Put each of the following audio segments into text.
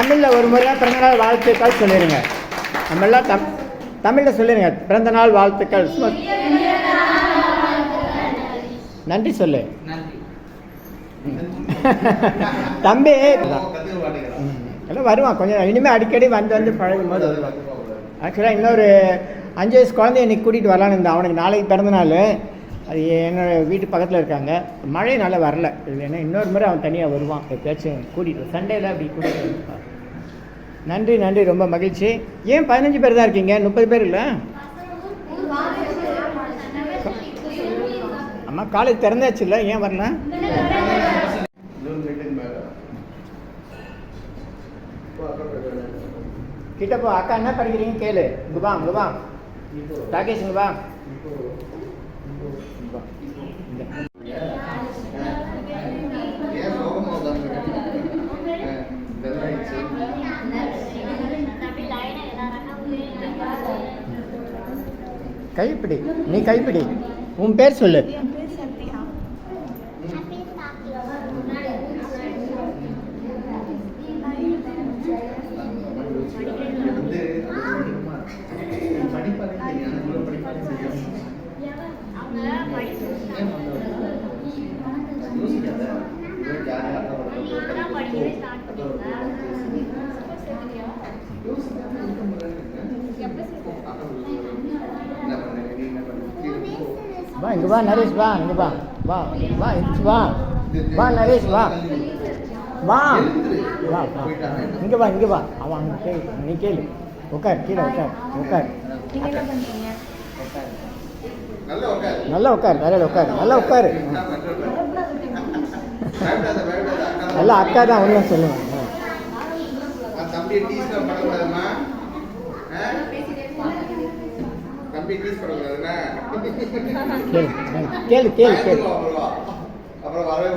தமிழில் ஒரு முறை பிறந்தநாள் வாழ்த்துக்கள் சொல்லிடுங்க நம்ம எல்லாம் தம் தமிழில் சொல்லிடுங்க பிறந்தநாள் வாழ்த்துக்கள். நன்றி சொல்லு. தம்பி. எல்லாம் வருவான். கொஞ்சம் இனிமேல் அடிக்கடி வந்து வந்து பழகும் போது வருவான் ஆக்சுவலாக இன்னொரு அஞ்சு வயசு குழந்தைய இன்னைக்கு கூட்டிகிட்டு வரலான்னு இருந்தேன். அவனுக்கு நாளைக்கு பிறந்த நாள் அது என்னோட வீட்டு பக்கத்தில் இருக்காங்க. மழைனால வரல. இல்லைன்னா இன்னொரு முறை அவன் தனியாக வருவான். எப்பயாச்சும் கூட்டிகிட்டு சண்டேல அப்படி கூட்டிகிட்டு. நன்றி நன்றி. ரொம்ப மகிழ்ச்சி. ஏன் பதினஞ்சு பேர் தான் இருக்கீங்க? முப்பது பேர் இல்லை? அம்மா காலேஜ் திறந்தாச்சு இல்லை? ஏன் வரல? இன்னொரு கிட்ட போ. அக்கா என்ன படிக்கிறீங்க கேளு. இங்கே வா இங்கே வா. ராகேஷ் இங்கே வா இங்க வா. இந்த. ஏன் சோகமா உட்கார்ந்துருக்க? ஆ, இதெல்லாம் ஆயிடுச்சு. கைப்பிடி. நீ கைப்பிடி. உன் பேர் சொல்லு. வந்து வா இங்கே வா நரேஷ் வா இங்கே வா. வா வா எந்திரிச்சு வா. வா நரேஷ் வா. வா. வா வா. இங்கே வா இங்கே வா. அவன் அங்கே கேள். நீ கேளு. உட்கார் கீழே உட்கார் உட்கார் நல்லா உட்காரு. நல்லா உட்கார் நிறைய உட்கார் நல்லா உட்காரு அக்கா நல்லா அக்கா தான் ஒன்றும் சொல்லுவாங்க கேளு கேளு கேளு அப்புறம் வரவே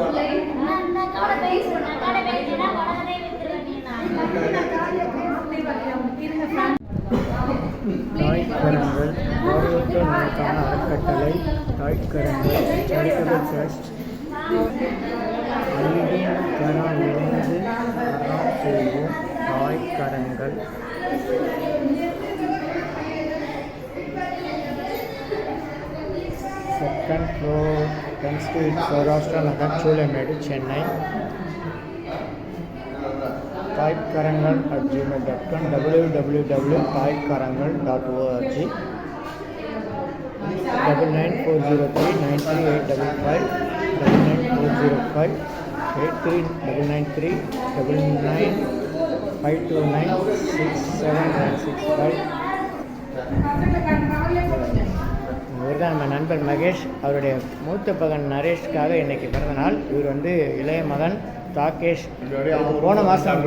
தாய்க்கரங்கள் ஆரோக்கிய நலக்கான அறக்கட்டளை தாய்க்கரங்கள் சேரிட்டபிள் ட்ரஸ்ட் ஐடியும் கரம் இணைந்து அறம் செய்வோம். Thaikarangal second floor comes to its Saurashtra Nagarchole Medu, Chennai. Pipekarangal at gmail.com www.pipekarangal.org 99403 93405 83993 999 529 67 965 இவர் தான் நம்ம நண்பர் மகேஷ். அவருடைய மூத்த மகன் நரேஷ்காக இன்னைக்கு பிறந்த நாள் இவர் வந்து இளைய மகன் தாகேஷ். போன மாதம்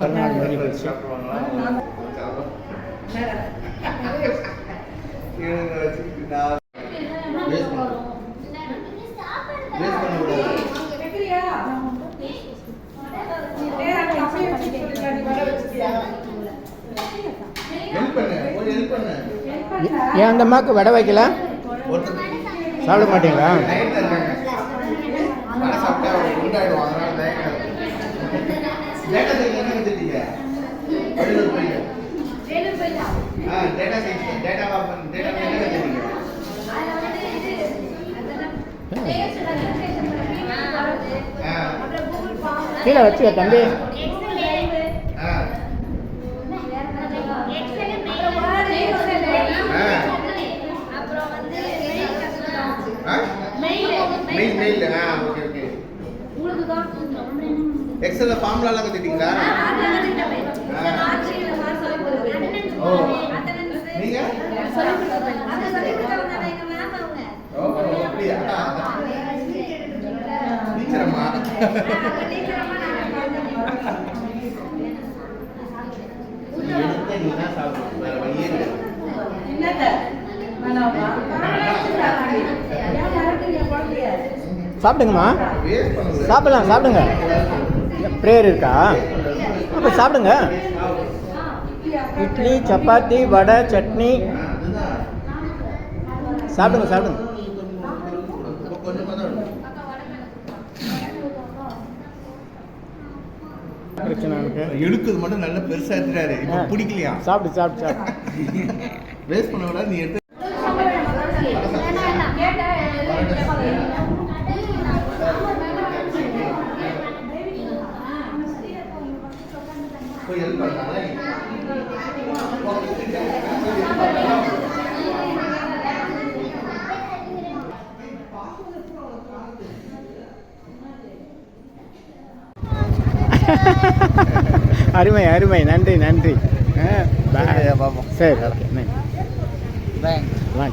பிறந்தநாள் முடிஞ்சு போச்சு. ஏன் அந்த அம்மாவுக்கு வடை வைக்கல? சாப்பிட மாட்டீங்களா? கீழே வச்சுக்க தம்பி அப்புறம் வந்து மெயில் மெயில் ஆ ஓகே ஓகே உங்களுக்கு தான் எக்ஸல்ல ஃபார்முலாலாம் ஓ. ஓ அப்படியா? டீச்சரம்மா. இல்லை சாப்பிடுங்கம்மா. சாப்பிடலாம் சாப்பிடுங்க. ப்ரேயர் இருக்கா? அப்போ சாப்பிடுங்க. இட்லி சப்பாத்தி வடை சட்னி. சாப்பிடுங்க சாப்பிடுங்க. பிரச்சனை எனக்கு எடுக்கிறது மட்டும் நல்லா பெருசா எடுத்துறாரு இப்போ. பிடிக்கலையா? சாப்பிட்டு சாப்பிட்டு சாப்பிட்டு வேஸ்ட் பண்ண விடாது நீ எடுத்து போய் ஹெல்ப் பண்ணாங்களா அருமை அருமை நன்றி நன்றி ஆ, bye. Okay, பார்ப்போம். சரி ஓகே நன்றி வாங்க.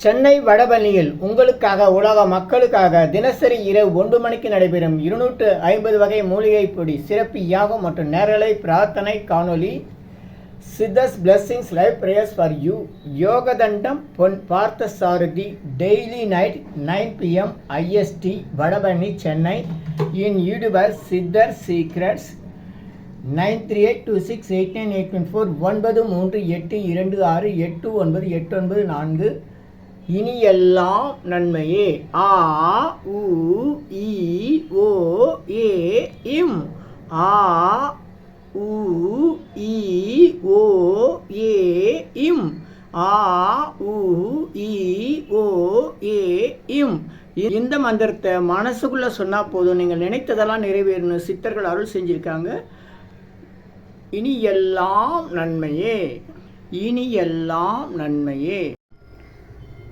சென்னை வடபழனியில் உங்களுக்காக உலக மக்களுக்காக தினசரி இரவு ஒன்று மணிக்கு நடைபெறும் இருநூற்று ஐம்பது வகை மூலிகை பொடி சிறப்பு யாகம் மற்றும் நேரலை பிரார்த்தனை காணொலி Siddhas blessings live prayers for you Yogathandam Pon Parthasarathy daily night nine PM IST Vadapalani Chennai. In YouTuber Siddhar secrets nine three eight two six eight nine eight one four ஒன்பது மூன்று எட்டு இரண்டு ஆறு எட்டு ஒன்பது எட்டு ஒன்பது நான்கு. இனி எல்லாம் நன்மையே. ஆ உ இ ஓ ஏ இம். ஆ உ இ ஓ ஏ இம். ஆ உ இ ஓ ஏ இம். இந்த மந்திரத்தை மனசுக்குள்ளே சொன்னால் போதும். நீங்கள் நினைத்ததெல்லாம் நிறைவேறணும். சித்தர்கள் அருள் செஞ்சுருக்காங்க. இனி எல்லாம் நன்மையே. இனி எல்லாம் நன்மையே.